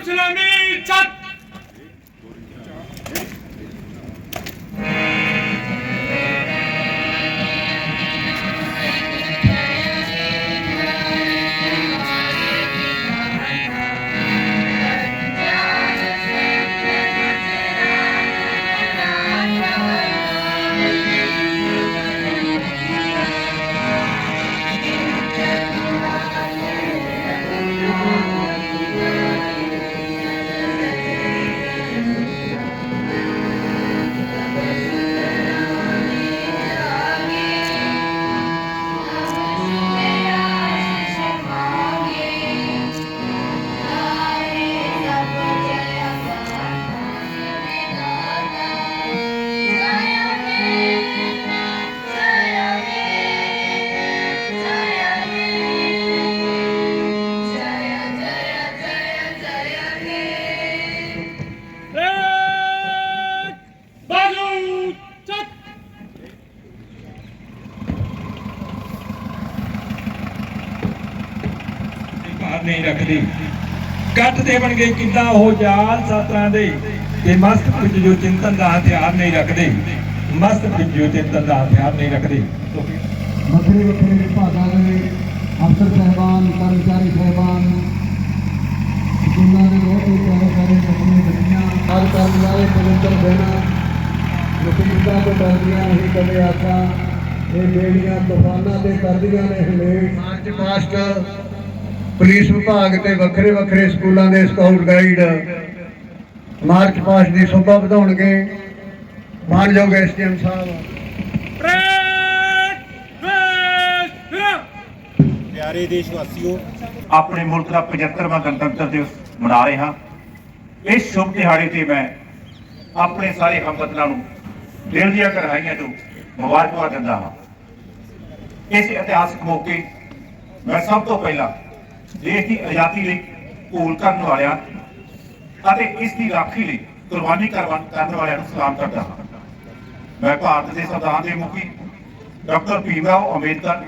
ਸਲਾਮ ਸਲਾਮੀ ਚੱਕ ਭਾਰ ਨਹੀਂ ਰੱਖਦੀ। ਕੱਟ ਦੇ ਬਣ ਗਏ ਕਿੱਦਾਂ ਉਹ ਜਾਲ ਸਾਤਰਾਂ ਦੇ? ਤੇ ਮਸਤ ਵਿੱਚ ਜੋ ਚਿੰਤਨ ਦਾ ਹਥਿਆਰ ਨਹੀਂ ਰੱਖਦੇ। ਮਸਤ ਵਿੱਚ ਜੋ ਚਿੰਤਨ ਦਾ ਹਥਿਆਰ ਨਹੀਂ ਰੱਖਦੇ। ਵੱਖਰੇ ਵੱਖਰੇ ਵਿਭਾਗਾਂ ਦੇ ਅਫਸਰ ਸਹਿਬਾਨ ਕਰਮਚਾਰੀ ਸਹਿਬਾਨ ਸਕੂਲਾਂ ਦੇ ਬਹੁਤ ਹੀ ਪਿਆਰੇ ਪਿਆਰੇ ਬੱਚੇ ਬੱਚੀਆਂ ਹਰ ਕਰਨ ਵਾਲੇ ਪਵਿੱਤਰ ਦਿਨ ਮੁਸੀਬਤਾਂ ਤੋਂ ਡਰਦੀਆਂ ਨਹੀਂ ਕਦੇ ਆਸਾਂ। ਇਹ ਬੇੜੀਆਂ ਤੂਫਾਨਾਂ ਤੇ ਕਰਦੀਆਂ ਨੇ ਹਲੇਟ ਮਾਰਚ ਪਾਸਟ ਪੁਲਿਸ ਵਿਭਾਗ ਤੇ ਵੱਖਰੇ ਵੱਖਰੇ ਸਕੂਲਾਂ ਦੇ ਸਕਾਊਟ ਗਾਈਡ ਮਾਰਚ ਪਾਸਟ ਦੀ ਸ਼ੋਭਾ ਵਧਾਉਣਗੇ। ਮਾਨਯੋਗ ਐਸਟੀਐਮ ਸਾਹਿਬ। ਪਿਆਰੇ ਦੇਸ਼ ਵਾਸੀਓ ਆਪਣੇ ਮੁਲਕ ਦਾ 75ਵਾਂ ਗਣਤੰਤਰ ਦਿਵਸ ਮਨਾ ਰਹੇ। ਹਾਂ ਇਸ ਸ਼ੁਭ ਦਿਹਾੜੇ ਤੇ ਮੈਂ ਆਪਣੇ ਸਾਰੇ ਹਮਵਤਨਾਂ ਨੂੰ ਦਿਲ ਦੀਆਂ ਗਹਿਰਾਈਆਂ ਤੋਂ ਮੁਬਾਰਕਬਾਦ ਦਿੰਦਾ ਹਾਂ। ਇਸ ਇਤਿਹਾਸਕ ਮੌਕੇ ਮੈਂ ਸਭ ਤੋਂ ਪਹਿਲਾਂ ਦੇਸ਼ ਦੀ ਆਜ਼ਾਦੀ ਲਈ ਭੂਲ ਕਰਨ ਵਾਲਿਆਂ ਅਤੇ ਇਸ ਦੀ ਰਾਖੀ ਲਈ ਕੁਰਬਾਨੀ ਕਰਨ ਵਾਲਿਆਂ ਨੂੰ ਸਲਾਮ ਕਰਦਾ ਹਾਂ। ਮੈਂ ਭਾਰਤ ਦੇ ਸੰਵਿਧਾਨ ਦੇ ਮੁਖੀ ਡਾਕਟਰ ਭੀਮਰਾਓ ਅੰਬੇਦਕਰ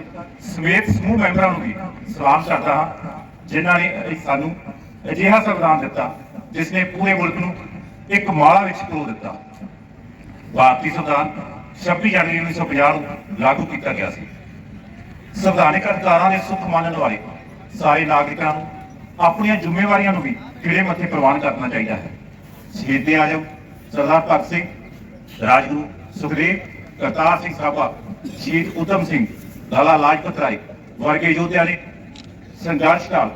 ਸਮੇਤ ਸਮੂਹ ਮੈਂਬਰਾਂ ਨੂੰ ਵੀ ਸਲਾਮ ਕਰਦਾ ਹਾਂ, ਜਿਨ੍ਹਾਂ ਨੇ ਸਾਨੂੰ ਅਜਿਹਾ ਸੰਵਿਧਾਨ ਦਿੱਤਾ, ਜਿਸ ਨੇ ਪੂਰੇ ਮੁਲਕ ਨੂੰ ਇੱਕ ਮਾਲਾ ਵਿੱਚ ਪਰੋ ਦਿੱਤਾ। ਭਾਰਤੀ ਸੰਵਿਧਾਨ 26 ਜਨਵਰੀ 1950 ਨੂੰ ਲਾਗੂ ਕੀਤਾ ਗਿਆ ਸੀ। ਸੰਵਿਧਾਨਿਕ ਅਧਿਕਾਰਾਂ ਦੇ ਸੁੱਖ ਮੰਨਣ ਵਾਲੇ ਸਾਰੇ ਨਾਗਰਿਕਾਂ ਨੂੰ, ਆਪਣੀਆਂ ਜ਼ਿੰਮੇਵਾਰੀਆਂ ਨੂੰ ਵੀ ਖਿੜੇ ਮੱਥੇ ਪ੍ਰਵਾਨ ਕਰਨਾ ਚਾਹੀਦਾ ਹੈ। ਸ਼ਹੀਦੇ ਆਜਮ ਸਰਦਾਰ ਭਗਤ ਸਿੰਘ, ਰਾਜਗੁਰੂ ਸੁਖਦੇਵ, ਕਰਤਾਰ ਸਿੰਘ ਸਰਾਭਾ ਸ਼ਹੀਦ ਉਤਮ ਸਿੰਘ, ਲਾਲਾ ਲਾਜਪਤ ਰਾਏ ਵਰਗੇ ਯੋਧਿਆਂ ਨੇ ਸੰਘਰਸ਼ ਕਾਲ,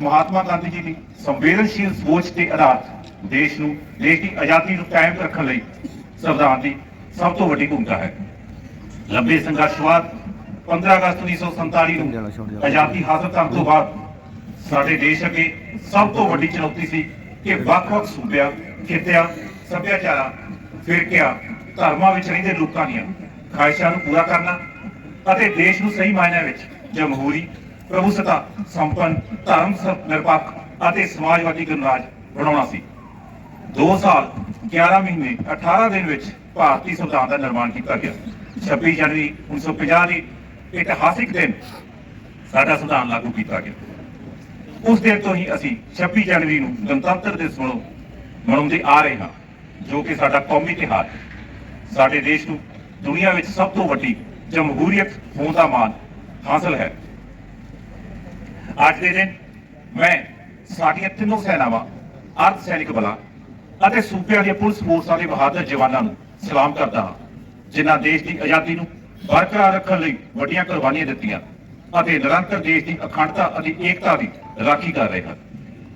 ਮਹਾਤਮਾ ਗਾਂਧੀ ਜੀ ਦੀ ਸੰਵੇਦਨਸ਼ੀਲ ਸੋਚ ਤੇ ਆਧਾਰਿਤ ਦੇਸ਼ ਨੂੰ, ਦੇਸ਼ ਦੀ ਆਜ਼ਾਦੀ ਨੂੰ ਕਾਇਮ ਰੱਖਣ ਲਈ ਸੰਵਿਧਾਨ ਦੀ ਸਭ ਤੋਂ ਵੱਡੀ ਭੂਮਿਕਾ ਹੈ। ਲੰਬੇ ਸੰਘਰਸ਼ਵਾਦ 15 ਅਗਸਤ 1947 ਨੂੰ ਆਜ਼ਾਦੀ ਹਾਸਲ ਕਰਨ ਤੋਂ ਬਾਅਦ ਸਾਡੇ ਦੇਸ਼ ਅੱਗੇ ਸਭ ਤੋਂ ਵੱਡੀ ਚੁਣੌਤੀ ਸੀ ਕਿ ਵੱਖ-ਵੱਖ ਸੂਬਿਆਂ ਖਿੱਤਿਆਂ ਸੱਭਿਆਚਾਰਾਂ ਫਿਰਕਿਆਂ ਧਰਮਾਂ ਵਿੱਚ ਰਹਿੰਦੇ ਲੋਕਾਂ ਦੀਆਂ ਖਾਹਿਸ਼ਾਂ ਨੂੰ ਪੂਰਾ ਕਰਨਾ ਅਤੇ ਦੇਸ਼ ਨੂੰ ਸਹੀ ਮਾਇਨਿਆਂ ਵਿੱਚ ਜਮਹੂਰੀ ਪ੍ਰਭੂਸੱਤਾ ਸੰਪੰਨ ਧਰਮ ਨਿਰਪੱਖ ਅਤੇ ਸਮਾਜਵਾਦੀ ਗਣਰਾਜ ਬਣਾਉਣਾ ਸੀ। 2 ਸਾਲ 11 ਮਹੀਨੇ 18 ਦਿਨ ਵਿੱਚ ਭਾਰਤੀ ਸੰਵਿਧਾਨ ਦਾ ਨਿਰਮਾਣ ਕੀਤਾ ਗਿਆ। 26 ਜਨਵਰੀ 1950 ਦੀ ਇਤਿਹਾਸਿਕ ਦਿਨ ਸਾਡਾ ਸੰਵਿਧਾਨ ਲਾਗੂ ਕੀਤਾ ਗਿਆ। ਉਸ ਦਿਨ ਤੋਂ ਹੀ ਅਸੀਂ 26 ਜਨਵਰੀ ਨੂੰ ਗਣਤੰਤਰ ਦਿਵਸ ਮਨਾਉ ਮਨਾਉਂਦੇ ਆ ਰਹੇ ਹਾਂ, ਜੋ ਕਿ ਸਾਡਾ ਕੌਮੀ ਤਿਉਹਾਰ ਹੈ। ਸਾਡੇ ਦੇਸ਼ ਨੂੰ ਦੁਨੀਆ ਵਿੱਚ ਸਭ ਤੋਂ ਵੱਡੀ ਜਮਹੂਰੀਅਤ ਹੋਣ ਦਾ ਮਾਣ ਹਾਸਲ ਹੈ। ਅੱਜ ਦੇ ਦਿਨ ਮੈਂ ਸਾਡੀਆਂ ਤਿੰਨੋਂ ਸੈਨਾਵਾਂ, ਅਰਧ ਸੈਨਿਕ ਬਲਾਂ ਅਤੇ ਸੂਬਿਆਂ ਦੀਆਂ ਪੁਲਿਸ ਫੋਰਸਾਂ ਦੇ ਬਹਾਦਰ ਜਵਾਨਾਂ ਨੂੰ ਸਲਾਮ ਕਰਦਾ ਹਾਂ, ਜਿਨ੍ਹਾਂ ਦੇਸ਼ ਦੀ ਆਜ਼ਾਦੀ ਨੂੰ ਬਰਕਰਾਰ ਰੱਖਣ ਲਈ ਵੱਡੀਆਂ ਕੁਰਬਾਨੀਆਂ ਦਿੱਤੀਆਂ ਅਤੇ ਨਿਰੰਤਰ ਦੇਸ਼ ਦੀ ਅਖੰਡਤਾ ਅਤੇ ਏਕਤਾ ਦੀ ਰਾਖੀ ਕਰ ਰਹੇ ਹਨ।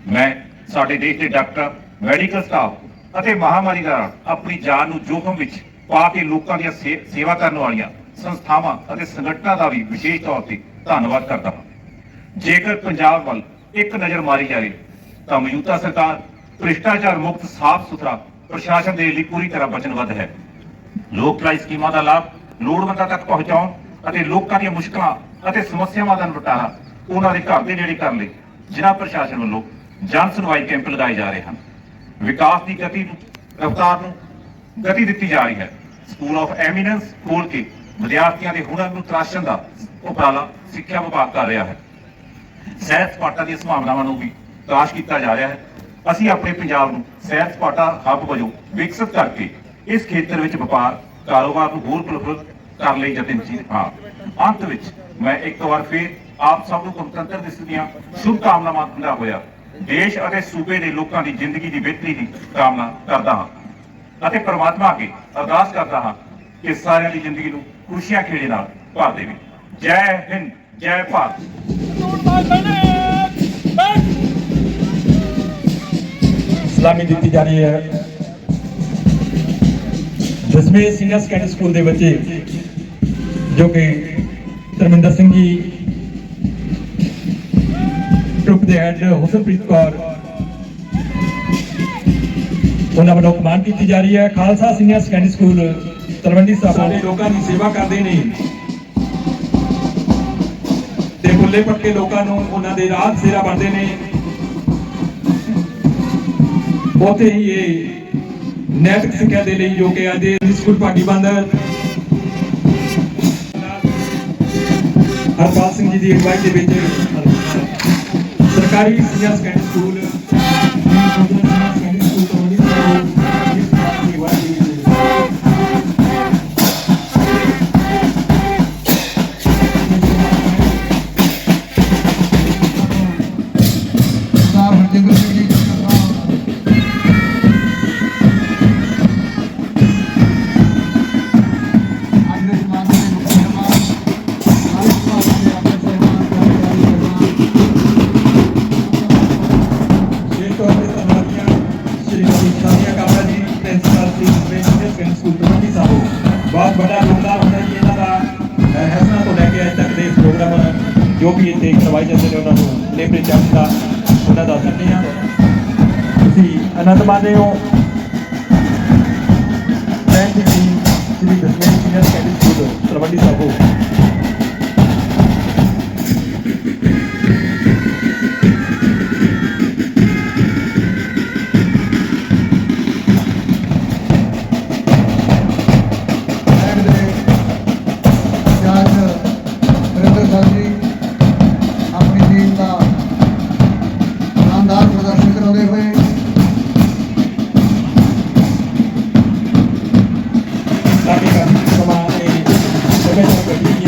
ਮੈਂ ਸਾਡੇ ਦੇਸ਼ ਦੇ ਡਾਕਟਰ, ਮੈਡੀਕਲ ਸਟਾਫ ਅਤੇ ਮਹਾਮਾਰੀ ਦੌਰਾਨ ਆਪਣੀ ਜਾਨ ਨੂੰ ਜੋਖਮ ਵਿੱਚ ਪਾ ਕੇ ਲੋਕਾਂ ਦੀਆਂ ਸੇਵਾ ਕਰਨ ਵਾਲੀਆਂ ਸੰਸਥਾਵਾਂ ਅਤੇ ਸੰਗਠਨਾਂ ਦਾ ਵੀ ਵਿਸ਼ੇਸ਼ ਤੌਰ ਤੇ ਧੰਨਵਾਦ ਕਰਦਾ ਹਾਂ। ਜੇਕਰ ਪੰਜਾਬ ਵੱਲ ਇੱਕ ਨਜ਼ਰ ਮਾਰੀ ਜਾਵੇ, ਤਾਂ ਮੌਜੂਦਾ ਸਰਕਾਰ ਭ੍ਰਿਸ਼ਟਾਚਾਰ ਮੁਕਤ ਸਾਫ਼ ਸੁਥਰਾ ਪ੍ਰਸ਼ਾਸਨ ਦੇ ਲਈ ਪੂਰੀ ਤਰ੍ਹਾਂ ਵਚਨਬੱਧ ਹੈ। ਲੋਕ ਭਲਾਈ ਸਕੀਮਾਂ ਦਾ ਲਾਭ ਲੋੜਵੰਦਾਂ ਤੱਕ ਪਹੁੰਚਾਉਣ ਅਤੇ ਲੋਕਾਂ ਦੀਆਂ ਮੁਸ਼ਕਲਾਂ ਅਤੇ ਸਮੱਸਿਆਵਾਂ ਦਾ ਨਿਪਟਾਰਾ ਉਹਨਾਂ ਦੇ ਘਰ ਦੇ ਨੇੜੇ ਕਰਨ ਲਈ ਜ਼ਿਲ੍ਹਾ ਪ੍ਰਸ਼ਾਸਨ ਵੱਲੋਂ ਜਨ ਸੁਣਵਾਈ ਕੈਂਪ ਲਗਾਏ ਜਾ ਰਹੇ ਹਨ। ਵਿਕਾਸ ਦੀ ਗਤੀ ਨੂੰ, ਰਫ਼ਤਾਰ ਨੂੰ ਗਤੀ ਦਿੱਤੀ ਜਾ ਰਹੀ ਹੈ। ਸਕੂਲ ਆਫ ਐਮੀਨੈਂਸ ਖੋਲ ਕੇ ਵਿਦਿਆਰਥੀਆਂ ਦੇ ਹੁਨਰ ਨੂੰ ਤਰਾਸ਼ਣ ਦਾ ਉਪਰਾਲਾ ਸਿੱਖਿਆ ਵਿਭਾਗ ਕਰ ਰਿਹਾ ਹੈ। ਸੈਰ ਸਪਾਟਾ ਦੀਆਂ ਸੰਭਾਵਨਾਵਾਂ ਨੂੰ ਵੀ ਤਰਾਸ਼ ਕੀਤਾ ਜਾ ਰਿਹਾ ਹੈ। ਅਸੀਂ ਆਪਣੇ ਪੰਜਾਬ ਨੂੰ ਸੈਰ ਸਪਾਟਾ ਹੱਬ ਵਜੋਂ ਵਿਕਸਿਤ ਕਰਕੇ ਇਸ ਖੇਤਰ ਵਿੱਚ ਵਪਾਰ ਕਾਰੋਬਾਰ ਨੂੰ ਹੋਰ ਪ੍ਰਫੁੱਲਤ ਕਰਨ ਲਈ ਯਤਨਸ਼ੀਲ ਹਾਂ। ਅੰਤ ਵਿੱਚ ਮੈਂ ਇੱਕ ਵਾਰ ਫਿਰ ਆਪ ਸਭ ਨੂੰ ਗਣਤੰਤਰ ਦਿਵਸ ਦੀਆਂ ਸ਼ੁਭ ਕਾਮਨਾਵਾਂ ਦਿੰਦਾ ਹੋਇਆ ਦੇਸ਼ ਅਤੇ ਸੂਬੇ ਦੇ ਲੋਕਾਂ ਦੀ ਜ਼ਿੰਦਗੀ ਦੀ ਬਿਹਤਰੀ ਦੀ ਕਾਮਨਾ ਕਰਦਾ ਹਾਂ ਅਤੇ ਪ੍ਰਮਾਤਮਾ ਅੱਗੇ ਅਰਦਾਸ ਕਰਦਾ ਹਾਂ ਕਿ ਸਾਰਿਆਂ ਦੀ ਜ਼ਿੰਦਗੀ ਨੂੰ ਖੁਸ਼ੀਆਂ ਖੇੜੇ ਨਾਲ ਭਰ ਦੇਵੇ। ਜੈ ਹਿੰਦ, ਜੈ ਭਾਰਤ। ਸਲਾਮੀ ਦਿੱਤੀ ਜਾ ਰਹੀ ਹੈ। ਦਸਵੇਂ ਸੀਨੀਅਰ ਸੈਕੰਡਰੀ ਸਕੂਲ ਦੇ ਬੱਚੇ ਜੋ ਕਿ ਧਰਮਿੰਦਰ ਸਿੰਘ ਜੀ ਗਰੁੱਪ ਦੇ ਹੈਡ ਹੁਸਨਪ੍ਰੀਤ ਕੌਰ। ਉਹਨਾਂ ਵੱਲੋਂ ਕਮਾਨ ਕੀਤੀ ਜਾ ਰਹੀ ਹੈ। Khalsa senior secondary school Talwandi Sahib ਸਾਡੇ ਲੋਕਾਂ ਦੀ ਸੇਵਾ ਕਰਦੇ ਨੇ। ਤੇ ਬੁੱਲੇ ਪੱਕੇ ਲੋਕਾਂ ਨੂੰ ਉਹਨਾਂ ਦੇ ਰਾਹ ਸੇਰਾ ਬਣਦੇ ਨੇ। ਬਹੁਤੇ ਹੀ ਇਹ ਨੈਤਿਕ ਸਿੱਖਿਆ ਦੇ ਲਈ ਜੋ ਕਿ ਅੱਜ ਇਹ ਸਕੂਲ ਪਾਰਟੀ ਹਰਪਾਲ ਸਿੰਘ ਜੀ ਦੀ ਅਗਵਾਈ ਦੇ ਵਿੱਚ ਸਰਕਾਰੀ ਸੀਨੀਅਰ ਸੈਕੰਡਰੀ ਸਕੂਲ ਜੋ ਵੀ ਇੱਥੇ ਕਰਵਾਏ ਜਾਂਦੇ ਨੇ, ਉਹਨਾਂ ਨੂੰ ਲੇਬਰੇ ਚੜ੍ਹਨ ਦਾ ਉਹਨਾਂ ਦਾ ਕਰਦੇ ਹਾਂ। ਤੁਸੀਂ ਆਨੰਦ ਮਾਣਦੇ ਹੋ। ਸਭੇ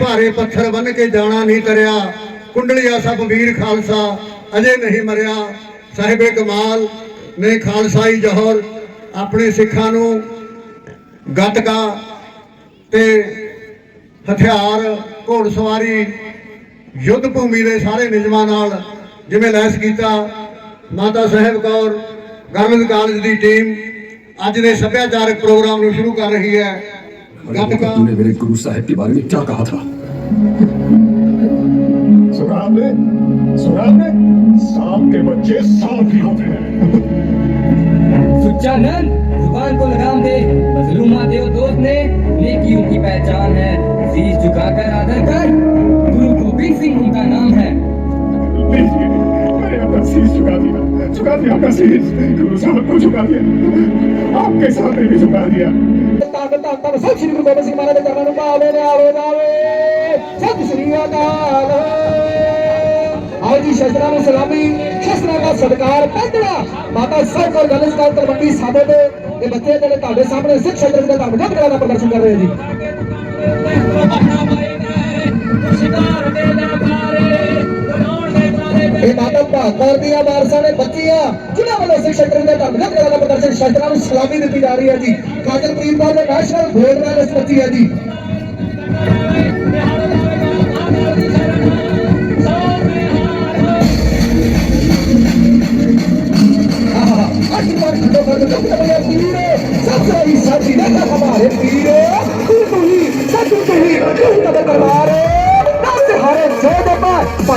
ਭਾਰੇ ਪੱਥਰ ਬੰਨ ਕੇ ਜਾਣਾ ਨਹੀਂ ਕਰਿਆ। ਕੁੰਡਲੀਆ ਸਭ ਵੀਰ ਖਾਲਸਾ ਅਜੇ ਨਹੀਂ ਮਰਿਆ। ਸਾਹਿਬੇ ਕਮਾਲ ਨੇ ਖਾਲਸਾਈ ਜੋਹਰ ਆਪਣੇ ਸਿੱਖਾਂ ਨੂੰ ਗੱਤਕਾ ਤੇ ਹਥਿਆਰ ਘੋੜਸਵਾਰੀ ਯੁੱਧ ਭੂਮੀ ਦੇ ਸਾਰੇ ਨਿਯਮਾਂ ਨਾਲ ਜਿਵੇਂ ਲੈਸ ਕੀਤਾ। ਮਾਤਾ ਸਾਹਿਬ ਕੌਰ ਗਵਰਨਮੈਂਟ ਕਾਲਜ ਦੀ ਟੀਮ ਅੱਜ ਦੇ ਸੱਭਿਆਚਾਰਕ ਪ੍ਰੋਗਰਾਮ ਨੂੰ ਸ਼ੁਰੂ ਕਰ ਰਹੀ ਹੈ। ਗੱਤਕਾ ਨੇ ਮੇਰੇ ਗੁਰੂ ਸਾਹਿਬ ਦੇ ਬਾਰੇ ਵਿੱਚ ਕੀ ਕਹਾ ਥਾ? सुना आपने सांप के बच्चे सांप ही होते हैं। सुच्चानंद ज़ुबान को लगाम दे। मजलूमा देव दोस्त ने नेकी उनकी पहचान है। शीश झुकाकर आदर कर। गुरु गोबिंद सिंह उनका नाम है। झुका दिया। झुका दिया अपना शीश गुरु साहब को झुका दिया। आपके सामने भी झुका दिया। ਸਤਿ ਸ੍ਰੀ ਗੁਰੂ ਗੋਬਿੰਦ ਸਿੰਘ ਮਹਾਰਾਜ ਦੇ ਚਰਨਾਂ ਨੂੰ ਭਾਵੇ ਨੇ ਆਵੇ ਜਾਵੇ ਸਤਿ ਸ੍ਰੀ ਅਕਾਲ ਆਓ ਜੀ ਸ਼ਸਤਰਾਂ ਨੂੰ ਸਲਾਮੀ ਸ਼ਸਤਰਾਂ ਦਾ ਸਤਿਕਾਰ ਪੈਂਦੜਾ ਮਾਤਾ ਸਾਹਿਬ ਕੋਲ ਗੱਲ ਸਕਾਰ ਤਲਵੰਡੀ ਸਾਬੋ ਦੇ ਇਹ ਬੱਚੇ ਜਿਹੜੇ ਤੁਹਾਡੇ ਸਾਹਮਣੇ ਸਿੱਖ ਸ਼ਸਤਰ ਦੇ ਧਰਮ ਜੋਤ ਕਲਾ ਦਾ ਪ੍ਰਦਰਸ਼ਨ ਕਰ ਰਹੇ ਜੀ ਇਹ ਮਾਤਾ ਭਾਗਵਾਰ ਦੀਆਂ ਵਾਰਸਾਂ ਨੇ ਬੱਚੀਆਂ ਜਿਨ੍ਹਾਂ ਵੱਲੋਂ ਸਿੱਖ ਟ੍ਰੇਨ ਦਾ ਧੰਨਵਾਦ ਕਰਨ ਦਾ ਪ੍ਰਦਰਸ਼ਨ ਸ਼ਸਤਰਾਂ ਨੂੰ ਸਲਾਮੀ ਦਿੱਤੀ ਜਾ ਰਹੀ ਹੈ ਜੀ ਕਾਜਲਪ੍ਰੀਤ ਬਾਦ ਦੇ ਨੈਸ਼ਨਲ ਗੋਲਡ ਮੈਡਲਿਸਟ ਬੱਚੀ ਹੈ ਜੀ सबसे ही साथी देखा हमारे पीरो तू ही सच तू ही तू तब करवा रहे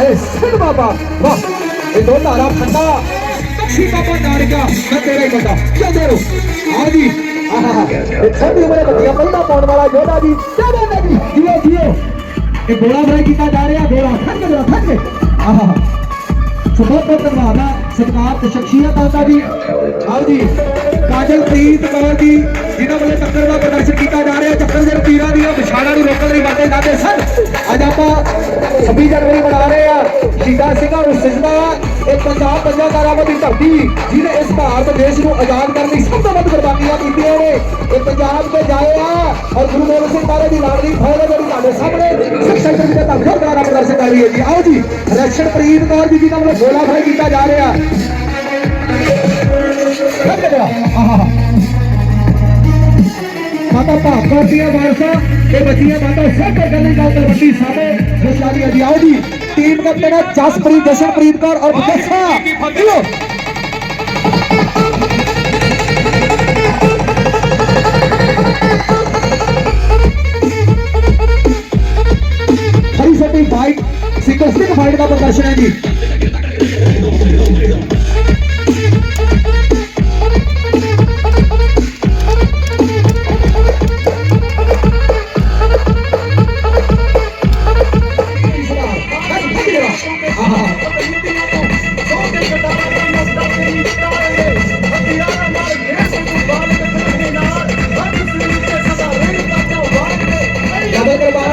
ਸਿੱਧ ਬਾਬਾ, ਵਾਹ। ਇਹ ਦੋ ਧਾਰਾ ਠੰਡਾ ਬਖਸ਼ੀ ਬਾਬਾ ਨਾਨਕਾ ਮੈਂ ਤੇਰਾ ਹੀ ਬੰਦਾ। ਚੱਲਦੇ ਰਹੋ ਹਾਂ ਜੀ। ਆਹਾ ਇਹ ਛੋਟੀ ਉਮਰੇ ਬੱਤੀਆਂ ਪਹਿਲਾਂ ਪਾਉਣ ਵਾਲਾ ਯੋਧਾ ਜੀ। ਕਿਆ ਜੀ। ਜੀਓ ਜੀਓ। ਇਹ ਗੋਲਾ ਫਰਾਈ ਕੀਤਾ ਜਾ ਰਿਹਾ। ਗੋਲਾ ਖੜ ਜਰਾ ਖੜ ਆਹਾ ਸੋ ਬਹੁਤ ਬਹੁਤ ਧੰਨਵਾਦ ਆ। ਸਤਿਕਾਰ ਤੇ ਸ਼ਖਸੀਅਤ ਆਦਾ ਜੀ। ਆਓ ਜੀ। ਕਾਜਲਪ੍ਰੀਤ ਕੌਰ ਜੀ, ਜਿਨ੍ਹਾਂ ਵੱਲੋਂ ਚੱਕਰ ਦਾ ਪ੍ਰਦਰਸ਼ਨ ਕੀਤਾ ਜਾ ਰਿਹਾ ਦੀਆਂ ਵਿਛਾੜਾਂ ਨੂੰ ਰੋਕਣ ਲਈ ਵਾਅਦੇ ਕਰਦੇ ਸਨ। ਅੱਜ ਆਪਾਂ 26 ਜਨਵਰੀ ਮਨਾ ਰਹੇ ਆ ਸ਼ਹੀਦਾਂ ਸਿੰਘਾਂ ਨੂੰ ਸਿਜਦਾ, ਇਹ ਪੰਜਾਬ ਪੰਜਾਕਾਰਾਂ ਦੀ ਧਰਤੀ, ਜਿਹਨੇ ਇਸ ਭਾਰਤ ਦੇਸ਼ ਨੂੰ ਆਜ਼ਾਦ ਕਰਨ ਲਈ ਸਭ ਤੋਂ ਵੱਧ ਕੁਰਬਾਨੀਆਂ ਕੀਤੀਆਂ ਨੇ, ਇਹ ਪੰਜਾਬ ਤੇ ਜਾਏ ਆ ਔਰ ਗੁਰੂ ਗੋਬਿੰਦ ਸਿੰਘ ਮਹਾਰਾਜ ਦੀ ਲਾਡਲੀ ਫੌਜ ਦੇ ਜਿਹੜੀ ਤੁਹਾਡੇ ਸਾਹਮਣੇ ਸਿੱਖ ਸੈਕਟਰ ਤਾਂ ਜ਼ੋਰਦਾਰ ਦਾ ਪ੍ਰਦਰਸ਼ਨ ਕਰ ਰਹੀ ਹੈ ਜੀ। ਆਓ ਜੀ, ਰੈਕਸ਼ਨਪ੍ਰੀਤ ਕੌਰ ਜੀ ਜਿਨ੍ਹਾਂ ਵੱਲੋਂ ਗੋਲਾ ਫਰਾਈ ਕੀਤਾ ਜਾ ਰਿਹਾ। ਭਾਗਵਤ ਦੀਆਂ ਵਾਰਸਾਂ ਇਹ ਬੱਚੀਆਂ ਮਾਤਾ ਸਭ ਤੋਂ ਗੱਲੀ ਗੱਲ ਤੇ ਵੱਡੀ ਸਾਡੇ ਨਿਸ਼ਾਨੀ ਹੈ ਜੀ ਆਓ ਜੀ ਟੀਮ ਕੈਪਟਨ ਹੈ ਜਸਪ੍ਰੀਤ ਜਸ਼ਨਪ੍ਰੀਤ ਕੌਰ ਔਰ ਬਖਸ਼ਾ ਚਲੋ ਹਰੀ ਸੱਟੀ ਫਾਈਟ ਸਿੰਗਲ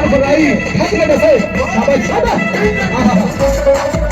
ਸਟਿਕ ਫਾਈਟ ਦਾ ਪ੍ਰਦਰਸ਼ਨ ਹੈ ਜੀ ਡਬਲ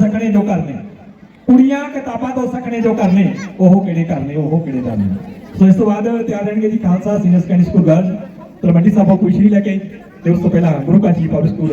ਸਕਣੇ ਜੋ ਕਰਨੇ। ਕੁੜੀਆਂ ਕਿਤਾਬਾਂ ਤੋਂ ਸਕਣੇ ਜੋ ਕਰਨੇ, ਉਹ ਕਿਹੜੇ ਕਰਨੇ, ਉਹ ਕਿਹੜੇ ਕਰਨੇ। ਸੋ ਇਸ ਤੋਂ ਬਾਅਦ ਤਿਆਰ ਰਹਿਣਗੇ ਜੀ Khalsa senior secondary school girl, Talwandi Sahib ਕੋਈ ਸ਼੍ਰੀ ਲੈ ਕੇ ਤੇ ਉਸ ਤੋਂ ਪਹਿਲਾਂ ਗੁਰੂ ਕਾਜੀ ਪਬਲਿਕ ਸਕੂਲ।